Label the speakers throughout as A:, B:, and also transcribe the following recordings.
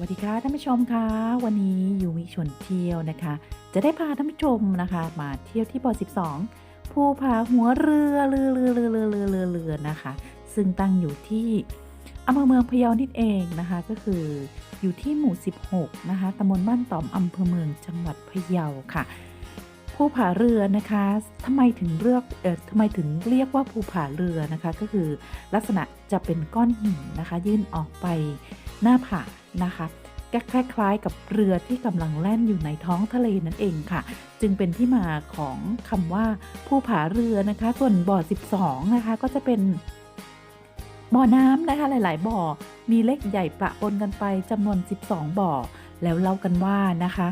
A: วัสดีค่ะท่านผู้ชมคะวันนี้ยูมิชวนเที่ยวนะคะ จะได้พาท่านผู้ชมนะคะ มาเที่ยวที่บ่อ12ภูผาหัวเรือเรือเรือเรือเรือเรือเรือเรือนะคะ ซึ่งตั้งอยู่ที่อำเภอเมืองพะเยานิดเองนะคะ ก็คืออยู่ที่หมู่ 16 นะคะตำบลบ้านต่อมอำเภอเมืองจังหวัดพะเยาค่ะภูผาเรือนะคะทำไมถึงเลือกเอ่อทำไมถึงเรียกว่าภูผาเรือนะคะ ก็คือลักษณะจะเป็นก้อนหินนะคะ ยื่นออกไป หน้าผานะคะก็คล้ายๆกับเรือที่กำลังแล่นอยู่ในท้องทะเลนั่นเองค่ะ จึงเป็นที่มาของคำว่าภูผาเรือนะคะ ส่วนบ่อ 12 นะคะ ก็จะเป็นบ่อน้ำนะคะหลาย ๆ บ่อมีเล็กใหญ่ประปนกันไปจำนวน 12 บ่อ แล้วเล่ากันว่านะคะ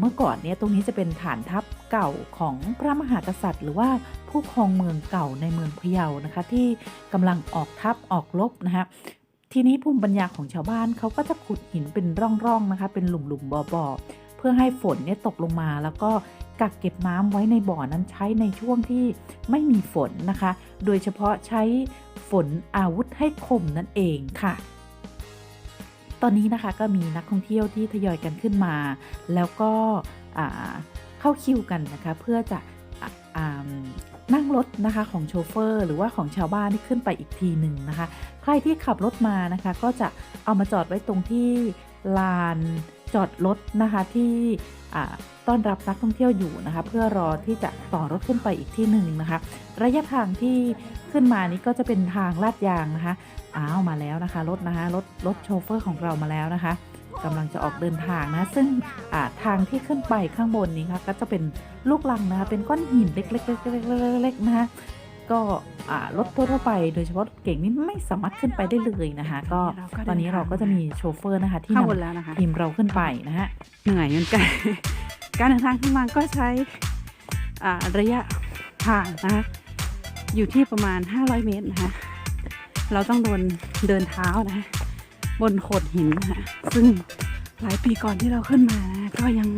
A: เมื่อก่อนเนี่ยตรงนี้จะเป็นฐานทัพเก่าของพระมหากษัตริย์ หรือว่าผู้ครองเมืองเก่าในเมืองพะเยานะคะ ที่กำลังออกทัพออกรบนะคะ ทีนี้ภูมิปัญญาของชาวบ้านเขาก็จะขุดหินเป็นร่องๆนะคะ เป็นหลุมๆบ่อๆ เพื่อให้ฝนเนี่ยตกลงมา แล้วก็กักเก็บน้ำไว้ในบ่อนั้นใช้ในช่วงที่ไม่มีฝนนะคะ โดยเฉพาะใช้ฝนอาวุธให้คมนั่นเองค่ะ ตอนนี้นะคะก็มีนักท่องเที่ยวที่ทยอยกันขึ้นมา แล้วก็เข้าคิวกันนะคะ เพื่อจะอะอ่า นั่งรถนะคะของโชเฟอร์ หรือว่าของชาวบ้านที่ขึ้นไปอีกทีหนึ่งนะคะ ใครที่ขับรถมานะคะ ก็จะเอามาจอดไว้ตรงที่ลานจอดรถนะคะที่ต้อนรับนักท่องเที่ยวอยู่นะคะ เพื่อรอที่จะต่อรถขึ้นไปอีกที่หนึ่งนะคะ ระยะทางที่ขึ้นมานี้ก็จะเป็นทางลาดยางนะคะอ้าวมาแล้วนะคะรถนะคะรถรถโชเฟอร์ของเรามาแล้วนะคะ กำลังจะออกเดินทางนะ ซึ่งทางที่ขึ้นไปข้างบนนี้ค่ะก็จะเป็นลูกลังนะคะเป็นก้อนหินเล็กๆๆๆๆๆนะคะก็รถทั่วไปโดยเฉพาะเก่งนี่ไม่สามารถขึ้นไปได้เลยนะคะ ก็ตอนนี้เราก็จะมีโชเฟอร์นะคะที่
B: นำ
A: ทีมเราขึ้นไปนะฮะ
B: เหนื่อยเหมือนกันการเดินทางขึ้นมาก็ใช้ระยะทางนะคะอยู่ที่ประมาณ 500 เมตรนะคะเราต้องโดนเดินเท้านะคะ บนโขดหินนะคะซึ่งหลายปีก่อนที่เราขึ้นมานะก็ยัง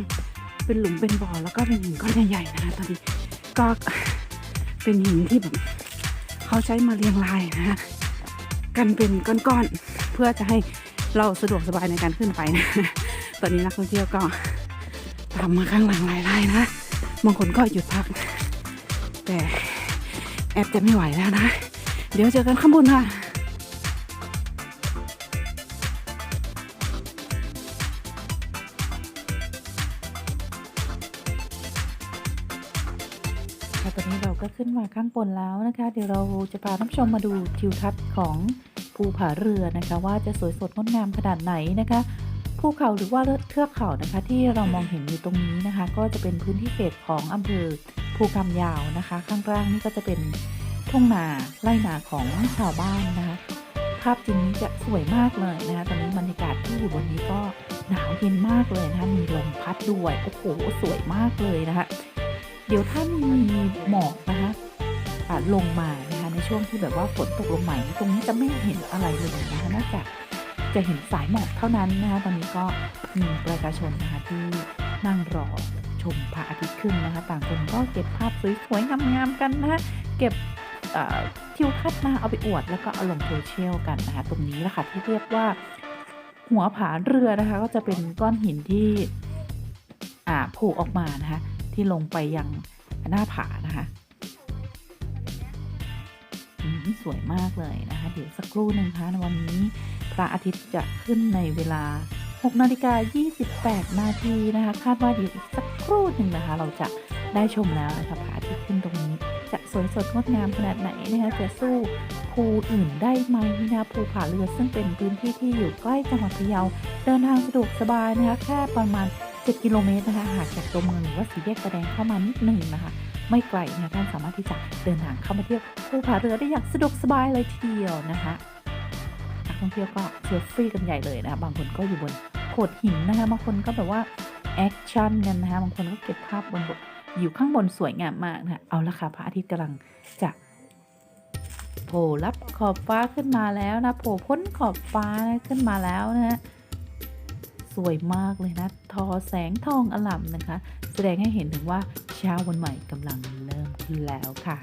B: เป็นหลุมเป็นบ่อแล้วก็เป็นหินก้อนใหญ่ๆนะคะตอนนี้ก็เป็นหินที่แบบเขาใช้มาเรียงรายนะคะกันเป็นก้อนๆเพื่อจะให้เราสะดวกสบายในการขึ้นไปนะตอนนี้นักท่องเที่ยวก็ตามมาข้างหลังหลายรายนะบางคนก็หยุดพัก แต่แอบจะไม่ไหวแล้วนะ เดี๋ยวเจอกันข้างบนค่ะ
A: คะตอนนี้เราก็ขึ้นมาข้างบนแล้วนะคะ เดี๋ยวเราจะพาท่านผู้ชมมาดูทิวทัศน์ของภูผาเรือนะคะ ว่าจะสวยสดงดงามขนาดไหนนะคะภูเขาหรือว่าเทือกเขานะคะ ที่เรามองเห็นอยู่ตรงนี้นะคะ ก็จะเป็นพื้นที่เขตของอำเภอภูคำยาวนะคะ ข้างล่างนี่ก็จะเป็นทุ่งนาไร่นาของชาวบ้านนะคะ ภาพจริงนี้จะสวยมากเลยนะคะตอนนี้บรรยากาศที่อยู่บนนี้ก็หนาวเย็นมากเลยนะคะมีลมพัดด้วยโอ้โหสวยมากเลยนะคะ เดี๋ยวถ้ามีหมอกนะคะลงมานะคะในช่วงที่แบบว่าฝนตกลงใหม่ตรงนี้จะไม่เห็นอะไรเลยนะคะนอกจากจะเห็นสายหมอกเท่านั้นนะคะตอนนี้ก็มีประชาชนนะคะที่นั่งรอชมพระอาทิตย์ขึ้นนะคะ ต่างคนก็เก็บภาพสวยๆงามๆกันนะคะเก็บทิวทัศน์นะคะเอาไปอวดแล้วก็เอาลงโซเชียลกันนะคะตรงนี้แหละค่ะที่เรียกว่าหัวผาเรือนะคะ ก็จะเป็นก้อนหินที่โผล่ออกมานะคะ ที่ลงไปยังหน้าผานะคะสวยมากเลยนะคะ เดี๋ยวสักครู่หนึ่งคะในวันนี้พระอาทิตย์จะขึ้นในเวลา 6 นาฬิกา 28 นาทีนะคะ คาดว่าเดี๋ยวอีกสักครู่หนึ่งนะคะ เราจะได้ชมแล้วนะคะพระอาทิตย์ขึ้นตรงนี้ จะสวยสดงดงามขนาดไหนนะคะ จะสู้ภูอื่นได้ไหมนะคะภูผาเรือซึ่งเป็นพื้นที่ที่อยู่ใกล้จังหวัดพะเยาเดินทางสะดวกสบายนะคะ แค่ประมาณ 7 กิโลเมตรนะคะหากจากตัวเมืองหรือว่าสีแยกประแดงเข้ามานิดหนึ่งนะคะ ไม่ไกลนะท่านสามารถที่จะเดินทางเข้ามาเที่ยวภูผาเรือได้อย่างสะดวกสบายเลยทีเดียวนะคะนักท่องเที่ยวก็เซลฟี่กันใหญ่เลยนะคะบางคนก็อยู่บนโขดหินนะคะบางคนก็แบบว่าแอคชั่นกันนะคะบางคนก็เก็บภาพบนบนอยู่ข้างบนสวยงามมากนะะเอาละค่ะพระอาทิตย์กำลังจะโผล่รับขอบฟ้าขึ้นมาแล้วนะโผล่พ้นขอบฟ้าขึ้นมาแล้วนะฮะ สวยมากเลยนะ ทอแสงทองอล่ำนะคะ แสดงให้เห็นถึงว่าเช้าวันใหม่กำลังเริ่มขึ้นแล้วค่ะ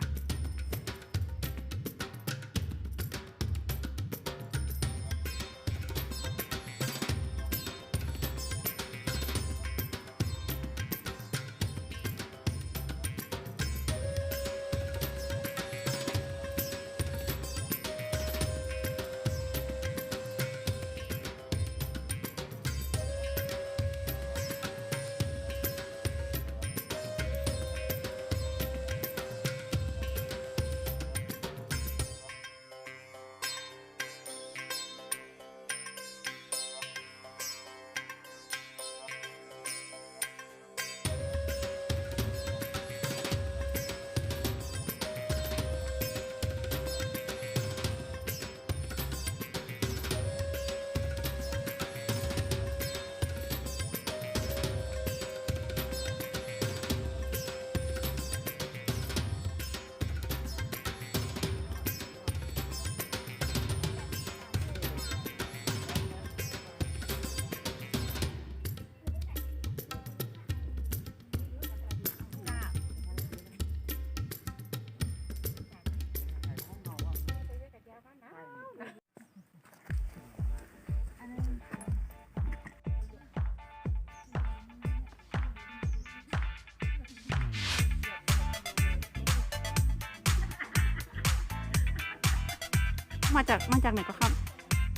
B: มาจากมาจากไหนก็ครับ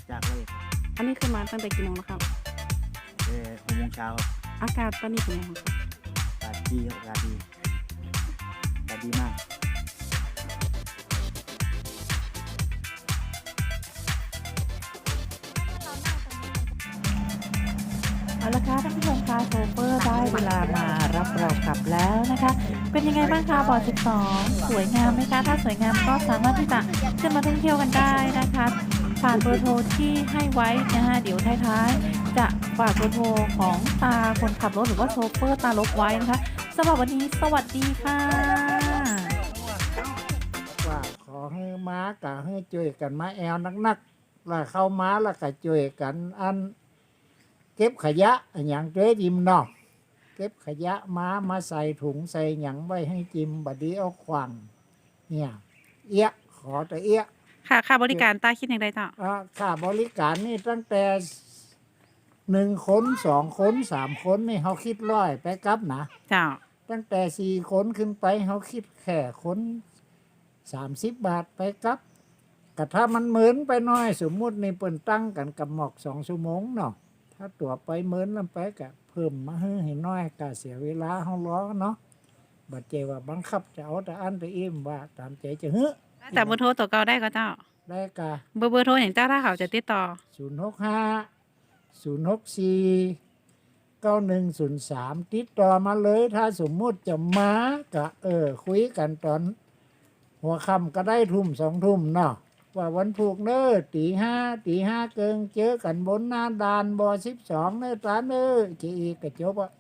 C: จากเลยครับ
B: อันนี้คือมาตั้งแต่กี่โมงแล้วครับ
C: เออหกโมงเช้าครับ
B: อากาศตอนนี้เป็นยังไงครับ
C: อากาศดีครับอากาศดีอากาศดีมาก
A: เอาละคะท่านผู้ชมคะโชเฟอร์ได้เวลามารับเรากลับแล้วนะคะ เป็นยังไงบ้างคะบ่อ12 สวยงามไหมคะ ถ้าสวยงามก็สามารถที่จะขึ้นมาท่องเที่ยวกันได้นะคะผ่านเบอร์โทรที่ให้ไว้นะคะเดี๋ยวท้ายๆ จะฝากเบอร์โทรของตาคนขับรถหรือว่าโชเฟอร์ตาลบไว้นะคะสำหรับวันนี้สวัสดีค่ะ
D: ว่าขอให้ม้ากะให้ช่วยกันมาแอวนักๆแล้วเข้ามาแล้วก็ช่วยกันอัน ก็บขยะอหย่างเจ๊จิมเนาะเก็บขยะมามาใส่ถุงใส่หยังไว้ให้จิมบัดนี้เอาขวางเนี่ย เอี้ยขอแต่เอี้ย
B: ค่ะค่าบริการตาคิดอย่างไรต่อ
D: อ่าค่าบริการนี่ตั้งแต่หนึ่งคนสองคนสามคนนี่เขาคิดร้อยไปกลับนะ
B: เจ้า
D: ตั้งแต่สี่คนขึ้นไปเขาคิดแค่คนสามสิบบาทไปครับกะถ้ามันเหมือนไปหน้อย สมมุติในเปิ่นตั้งกันกับหมอกสองชั่วโมงเนาะ ถ้าตัวไปเหมือนลำไปกะเพิ่มมาให้ให้น้อยกะเสียเวลาเขาล้อเนาะบัดเจว่าบังคับจะเอาแต่อันแต่อิ่มว่าตามใจจะเฮ้อ
B: แต่เบอร์โทรตัวเก่าได้ก็เจ้า
D: ได้กะ
B: เบอร์เบอร์โทรอย่างเจ้าถ้าเขาจะติดต่อ
D: ศูนย์หกห้าศูนย์หกสี่เก้าหนึ่งศูนย์สามติดต่อมาเลยถ้าสมมุติจะมากะเออ คุยกันตอน หัวค่ำก็ได้ทุ่มสองทุ่มเนาะ ว่าวันผูกเนอตีห้าตีห้าเกิงเจอกันบนหน้าดานบอสิบสองเนอตาเนอจีกระจบอะ